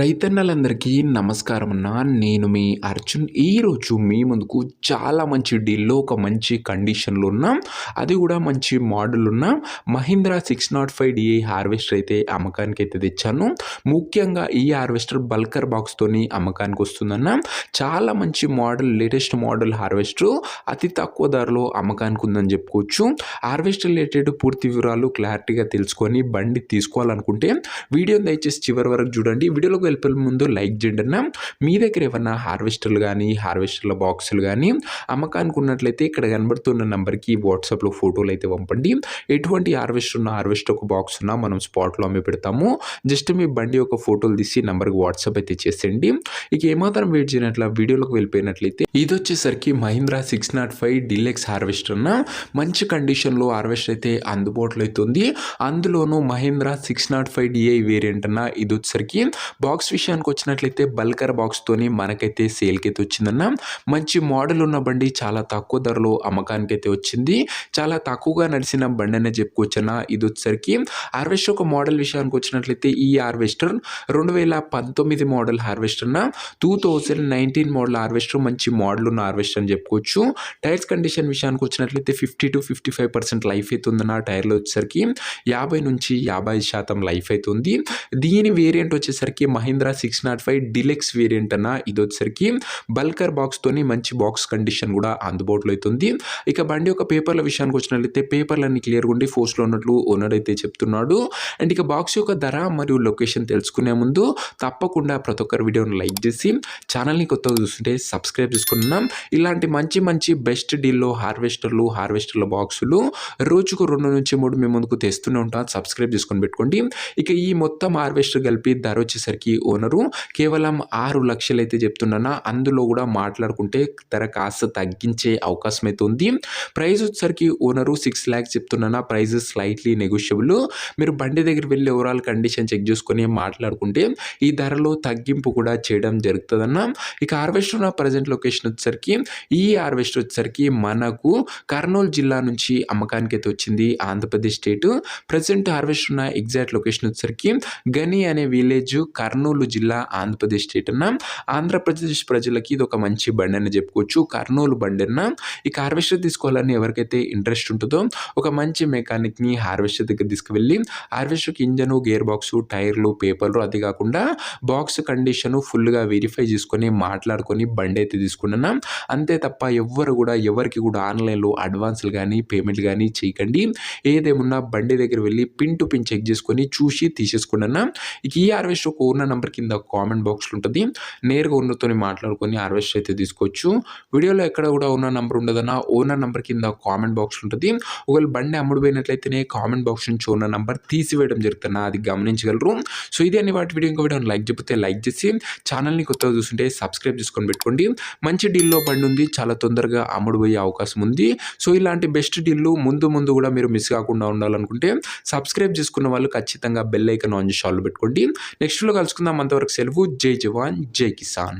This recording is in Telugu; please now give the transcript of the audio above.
రైతన్నలందరికీ నమస్కారం అన్న నేను మీ అర్జున్. ఈరోజు మీ ముందుకు చాలా మంచి డీల్లో ఒక మంచి కండిషన్లో ఉన్నాం. అది కూడా మంచి మోడల్ ఉన్న Mahindra six nought five DA harvester అయితే అమ్మకానికి అయితే తెచ్చాను. ముఖ్యంగా ఈ హార్వెస్టర్ బల్కర్ బాక్స్తోని అమ్మకానికి వస్తుందన్న చాలా మంచి మోడల్ లేటెస్ట్ మోడల్ హార్వెస్టర్. అతి తక్కువ ధరలో అమ్మకానికి ఉందని చెప్పుకోవచ్చు. హార్వెస్టర్ రిలేటెడ్ పూర్తి వివరాలు క్లారిటీగా తెలుసుకొని బండి తీసుకోవాలనుకుంటే వీడియోని దయచేసి చివరి వరకు చూడండి. వీడియోలో వీడియోలోకి వెళ్ళిపోయే ముందు లైక్ చేయండి. అన్న మీ దగ్గర ఏమన్నా హార్వెస్టర్లు కానీ హార్వెస్టర్ల బాక్సులు కానీ అమ్మకానికి ఉన్నట్లయితే ఇక్కడ కనబడుతున్న నెంబర్కి వాట్సాప్లో ఫోటోలు అయితే పంపండి. ఎటువంటి హార్వెస్టర్ ఉన్న హార్వెస్టర్ ఒక బాక్స్ ఉన్నా మనం స్పాట్లో అమ్మి పెడతాము. జస్ట్ మీ బండి ఒక ఫోటోలు తీసి నెంబర్కి వాట్సాప్ అయితే చేసేయండి. ఇక ఏమాత్రం వెయిట్ చేయనట్ల వీడియోలోకి వెళ్ళిపోయినట్లయితే ఇది వచ్చేసరికి Mahindra six nought five deluxe harvester అన్న మంచి కండిషన్లో హార్వెస్టర్ అయితే అందుబాటులో అవుతుంది అందులోనూ Mahindra six nought five DI variant అన్న ఇది వచ్చేసరికి బాక్స్ బాక్స్ విషయానికి వచ్చినట్లయితే బల్కర్ బాక్స్తోని మనకైతే సేల్కి అయితే వచ్చిందన్న. మంచి మోడల్ ఉన్న బండి చాలా తక్కువ ధరలో అమ్మకానికి అయితే వచ్చింది. చాలా తక్కువగా నడిచిన బండి అనే చెప్పుకోవచ్చన్న. ఇది వచ్చేసరికి హార్వెస్టర్ ఒక మోడల్ విషయానికి వచ్చినట్లయితే ఈ హార్వెస్టర్ రెండు వేల పంతొమ్మిది మోడల్ హార్వెస్టర్ అన్న. Two thousand nineteen model harvester మంచి మోడల్ ఉన్న హార్వెస్టర్ అని చెప్పుకోవచ్చు. టైర్స్ కండిషన్ విషయానికి వచ్చినట్లయితే fifty to fifty five percent life అవుతుందన్న టైర్లు టైర్లో వచ్చేసరికి యాభై నుంచి యాభై శాతం లైఫ్ అయితే ఉంది. దీని వేరియంట్ వచ్చేసరికి Mahindra six nought five deluxe variant అన్న ఇది వచ్చేసరికి బల్కర్ బాక్స్తోని మంచి బాక్స్ కండిషన్ కూడా అందుబాటులో అవుతుంది ఇక బండి యొక్క పేపర్ల విషయానికి వచ్చినట్లయితే పేపర్లన్నీ క్లియర్గా ఉండి ఫోర్స్లో ఉన్నట్లు ఓనర్ అయితే చెప్తున్నాడు. అండ్ ఇక బాక్స్ యొక్క ధర మరియు లొకేషన్ తెలుసుకునే ముందు తప్పకుండా ప్రతి ఒక్కరి వీడియోని లైక్ చేసి ఛానల్ని కొత్తగా చూస్తుంటే సబ్స్క్రైబ్ చేసుకున్నాం. ఇలాంటి మంచి మంచి బెస్ట్ డీల్లో హార్వెస్టర్లు హార్వెస్టర్ల బాక్సులు రోజుకు రెండు నుంచి మూడు మేము ముందుకు తెస్తూనే ఉంటాం. సబ్స్క్రైబ్ చేసుకొని పెట్టుకోండి. ఇక ఈ మొత్తం హార్వెస్టర్ కలిపి ధర వచ్చేసరికి ఓనరు. కేవలం ఆరు లక్షలు అయితే చెప్తున్నానా అందులో కూడా మాట్లాడుకుంటే ధర కాస్త తగ్గించే అవకాశం అయితే ఉంది ప్రైస్ వచ్చేసరికి ఓనరు సిక్స్ ల్యాక్స్ చెప్తున్నానా ప్రైస్ స్లైట్లీ నెగోషియబుల్. మీరు బండి దగ్గర వెళ్ళి ఓవరాల్ కండిషన్ చెక్ చేసుకొని మాట్లాడుకుంటే ఈ ధరలో తగ్గింపు కూడా చేయడం జరుగుతుందన్న. ఇక హార్వెస్టర్ ఉన్న ప్రజెంట్ లొకేషన్ వచ్చేసరికి ఈ హార్వెస్టర్ వచ్చేసరికి మనకు కర్నూలు జిల్లా నుంచి అమ్మకానికి అయితే వచ్చింది ఆంధ్రప్రదేశ్ స్టేట్. ప్రజెంట్ హార్వెస్టర్ ఉన్న ఎగ్జాక్ట్ లొకేషన్ వచ్చేసరికి గని అనే విలేజ్ కర్ కర్నూలు జిల్లా ఆంధ్రప్రదేశ్ స్టేట్ అన్న ఆంధ్రప్రదేశ్ ప్రజలకి ఇది ఒక మంచి బండి అని చెప్పుకోవచ్చు. కర్నూలు బండి అన్న ఈ హార్వెస్టర్ తీసుకోవాలని ఎవరికైతే ఇంట్రెస్ట్ ఉంటుందో ఒక మంచి మెకానిక్ని హార్వెస్టర్ దగ్గర తీసుకువెళ్ళి హార్వెస్టర్కి ఇంజను గేర్ బాక్స్ టైర్లు పేపర్లు అది కాకుండా బాక్స్ కండిషను ఫుల్గా వెరిఫై చేసుకొని మాట్లాడుకొని బండి అయితే తీసుకున్నాం అంతే తప్ప ఎవ్వరు కూడా ఎవరికి కూడా ఆన్లైన్లో అడ్వాన్స్లు కానీ పేమెంట్ కానీ చేయకండి. ఏదేమున్నా బండి దగ్గర వెళ్ళి పిన్ టు పిన్ చెక్ చేసుకొని చూసి తీసేసుకున్నా ఇక ఈ హార్వెస్టర్ ఓనర్ ఓనర్ నెంబర్ కింద కామెంట్ బాక్స్లో ఉంటుంది. నేరుగా ఓనర్తో మాట్లాడుకొని హార్వెస్ట్ అయితే తీసుకోవచ్చు. వీడియోలో ఎక్కడ కూడా ఓనర్ నెంబర్ ఉండదన్న ఓనర్ నెంబర్ కింద కామెంట్ బాక్స్ ఉంటుంది. ఒకవేళ బండి అమ్ముడు పోయినట్లయితేనే కామెంట్ బాక్స్ నుంచి ఓనర్ నెంబర్ తీసివేయడం జరుగుతున్నా అది గమనించగలరు. సో ఇది అని వాటి వీడియో. ఇంకో వీడియో లైక్ చెప్తే లైక్ చేసి ఛానల్ని కొత్తగా చూస్తుంటే సబ్స్క్రైబ్ చేసుకొని పెట్టుకోండి. మంచి డీల్లో బండి ఉంది చాలా తొందరగా అమ్ముడు పోయే అవకాశం ఉంది. సో ఇలాంటి బెస్ట్ డీల్లు ముందు ముందు కూడా మీరు మిస్ కాకుండా ఉండాలనుకుంటే సబ్స్క్రైబ్ చేసుకున్న వాళ్ళు ఖచ్చితంగా బెల్ ఐకన్ ఆన్ చేసి ఆల్ పెట్టుకోండి. నెక్స్ట్లో కలుసుకుందాం. అంతవరకు సెలవు జై జవాన్ జై కిసాన్